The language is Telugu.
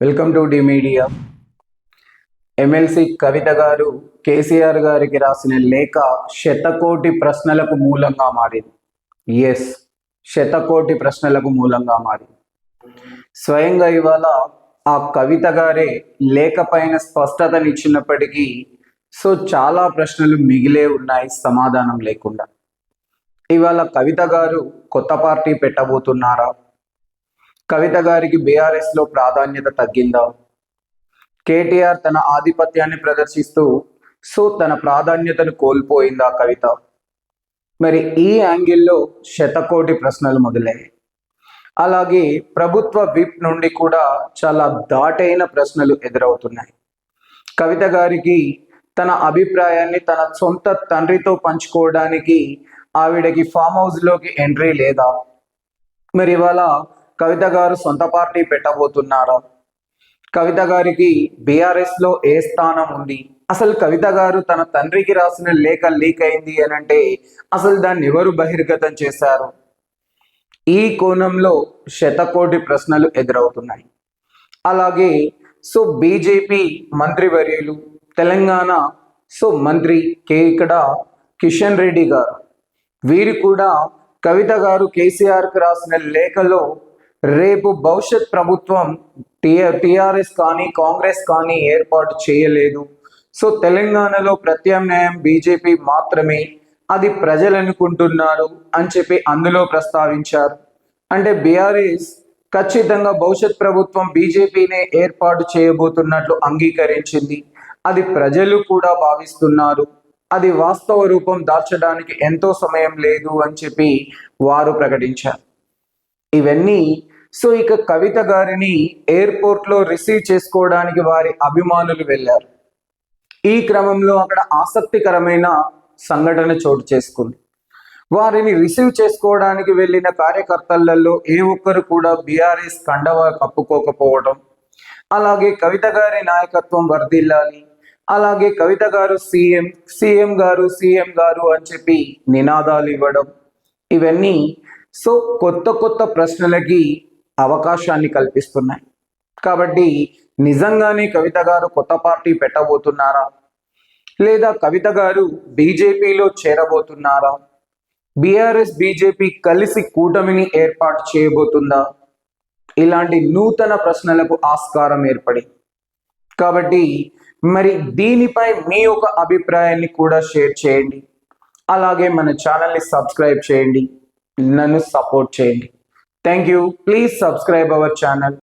Welcome to the media MLC Kavitha garu KCR గారికి రాసిన లేఖ శతకోటి ప్రశ్నలకు మూలంగా మారింది. ఎస్ శతకోటి ప్రశ్నలకు మూలంగా మారింది. స్వయంగా ఇవాళ ఆ కవిత గారే లేఖ పైన స్పష్టతనిచ్చినప్పటికీ సో చాలా ప్రశ్నలు మిగిలే ఉన్నాయి సమాధానం లేకుండా. ఇవాళ కవిత గారు కొత్త పార్టీ పెట్టబోతున్నారా? కవిత గారికి బీఆర్ఎస్లో ప్రాధాన్యత తగ్గిందా? కేటీఆర్ తన ఆధిపత్యాన్ని ప్రదర్శిస్తూ సో తన ప్రాధాన్యతను కోల్పోయిందా కవిత? మరి ఈ యాంగిల్లో శతకోటి ప్రశ్నలు మొదలయ్యాయి. అలాగే ప్రభుత్వ విప్ నుండి కూడా చాలా దాటైన ప్రశ్నలు ఎదురవుతున్నాయి. కవిత గారికి తన అభిప్రాయాన్ని తన సొంత తండ్రితో పంచుకోవడానికి ఆవిడకి ఫామ్ హౌస్లోకి ఎంట్రీ లేదా? మరి ఇవాళ కవిత గారు సొంత పార్టీ పెట్టబోతున్నారా? కవిత గారికి బీఆర్ఎస్లో ఏ స్థానం ఉంది? అసలు కవిత గారు తన తండ్రికి రాసిన లేఖ లీక్ అయింది అని అంటే అసలు దాన్ని ఎవరు బహిర్గతం చేశారు? ఈ కోణంలో శతకోటి ప్రశ్నలు ఎదురవుతున్నాయి. అలాగే సో బీజేపీ మంత్రివర్యులు తెలంగాణ సో మంత్రి కే ఇక్కడ కిషన్ రెడ్డి గారు. వీరు కూడా కవిత గారు కేసీఆర్కి రాసిన లేఖలో రేపు భవిష్యత్ ప్రభుత్వం టిఆర్ఎస్ కానీ కాంగ్రెస్ కానీ ఏర్పాటు చేయలేదు. సో తెలంగాణలో ప్రత్యామ్నాయం బీజేపీ మాత్రమే. అది ప్రజలు అనుకుంటున్నారు అని చెప్పి అందులో ప్రస్తావించారు. అంటే బీఆర్ఎస్ ఖచ్చితంగా భవిష్యత్ ప్రభుత్వం బీజేపీనే ఏర్పాటు చేయబోతున్నట్లు అంగీకరించింది. అది ప్రజలు కూడా భావిస్తున్నారు. అది వాస్తవ రూపం దాల్చడానికి ఎంతో సమయం లేదు అని చెప్పి వారు ప్రకటించారు. ఇవన్నీ సో ఇక కవిత గారిని ఎయిర్పోర్ట్లో రిసీవ్ చేసుకోవడానికి వారి అభిమానులు వెళ్ళారు. ఈ క్రమంలో అక్కడ ఆసక్తికరమైన సంఘటన చోటు చేసుకుంది. వారిని రిసీవ్ చేసుకోవడానికి వెళ్ళిన కార్యకర్తలలో ఏ ఒక్కరు కూడా బీఆర్ఎస్ కండవ కప్పుకోకపోవడం అలాగే కవిత గారి నాయకత్వం వర్ధిల్లాలి అలాగే కవిత గారు సీఎం సీఎం గారు సీఎం గారు అని చెప్పి నినాదాలు ఇవ్వడం ఇవన్నీ సో కొత్త కొత్త ప్రశ్నలకి అవకాశాన్ని కల్పిస్తున్నాయి. కాబట్టి నిజంగానే కవిత గారు కొత్త పార్టీ పెట్టబోతున్నారా? లేదా కవిత గారు బీజేపీలో చేరబోతున్నారా? బీఆర్ఎస్ బీజేపీ కలిసి కూటమిని ఏర్పాటు చేయబోతుందా? ఇలాంటి నూతన ప్రశ్నలకు ఆస్కారం ఏర్పడి. కాబట్టి మరి దీనిపై మీ యొక్క అభిప్రాయాన్ని కూడా షేర్ చేయండి. అలాగే మన ఛానల్ని సబ్స్క్రైబ్ చేయండి. నన్ను సపోర్ట్ చేయండి. Thank you. Please subscribe our channel.